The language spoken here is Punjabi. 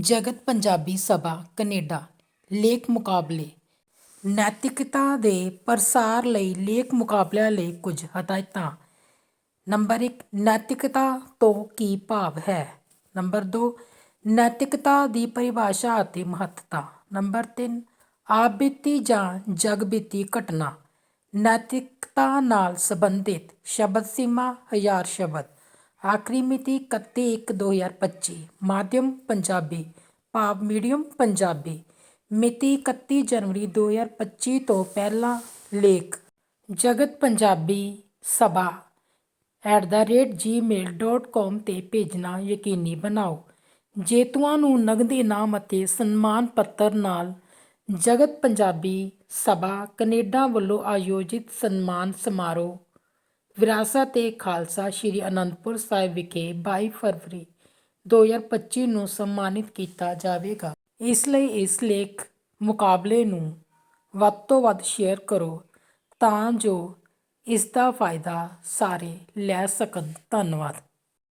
ਜਗਤ ਪੰਜਾਬੀ ਸਭਾ, ਕਨੇਡਾ। ਲੇਖ ਮੁਕਾਬਲੇ। ਨੈਤਿਕਤਾ ਦੇ ਪ੍ਰਸਾਰ ਲਈ ਲੇਖ ਮੁਕਾਬਲਿਆਂ ਲਈ ਕੁਝ ਹਦਾਇਤਾਂ। ਨੰਬਰ 1 ਨੈਤਿਕਤਾ ਤੋਂ ਕੀ ਭਾਵ ਹੈ? ਨੰਬਰ 2 ਨੈਤਿਕਤਾ ਦੀ ਪਰਿਭਾਸ਼ਾ ਅਤੇ ਮਹੱਤਤਾ। ਨੰਬਰ 3 ਆਪ ਬੀਤੀ ਜਾਂ ਜਗ ਬੀਤੀ ਘਟਨਾ। ਨੈਤਿਕਤਾ ਨਾਲ ਸੰਬੰਧਿਤ ਸ਼ਬਦ ਸੀਮਾ, ਹਜ਼ਾਰ ਸ਼ਬਦ। ਆਖਰੀ ਮਿਤੀ 31/1/2025 ਮਾਧਿਅਮ ਪੰਜਾਬੀ, ਭਾਵ ਮੀਡੀਅਮ ਪੰਜਾਬੀ, ਮਿਤੀ 31 ਜਨਵਰੀ 2025 ਤੋਂ ਪਹਿਲਾਂ ਲੇਖ, ਜਗਤ ਪੰਜਾਬੀ ਸਭਾ gmail.com ਤੇ ਭੇਜਣਾ ਯਕੀਨੀ ਬਣਾਓ। ਜੇਤੂਆਂ ਨੂੰ ਨਗਦੀ ਇਨਾਮ ਅਤੇ ਸਨਮਾਨ ਪੱਤਰ ਨਾਲ ਜਗਤ ਪੰਜਾਬੀ ਸਭਾ ਕੈਨੇਡਾ ਵੱਲੋਂ ਆਯੋਜਿਤ ਸਨਮਾਨ ਸਮਾਰੋਹ ਵਿਰਾਸਤ ਏ ਖਾਲਸਾ ਸ੍ਰੀ ਅਨੰਦਪੁਰ ਸਾਹਿਬ ਵਿਖੇ 22 ਫਰਵਰੀ 2025 ਨੂੰ ਸਨਮਾਨਿਤ ਕੀਤਾ ਜਾਵੇਗਾ। ਇਸ ਲਈ ਇਸ ਲੇਖ ਮੁਕਾਬਲੇ ਨੂੰ ਵੱਧ ਤੋਂ ਵੱਧ ਸ਼ੇਅਰ ਕਰੋ ਤਾਂ ਜੋ ਇਸ ਦਾ ਫਾਇਦਾ ਸਾਰੇ ਲੈ ਸਕਣ। ਧੰਨਵਾਦ।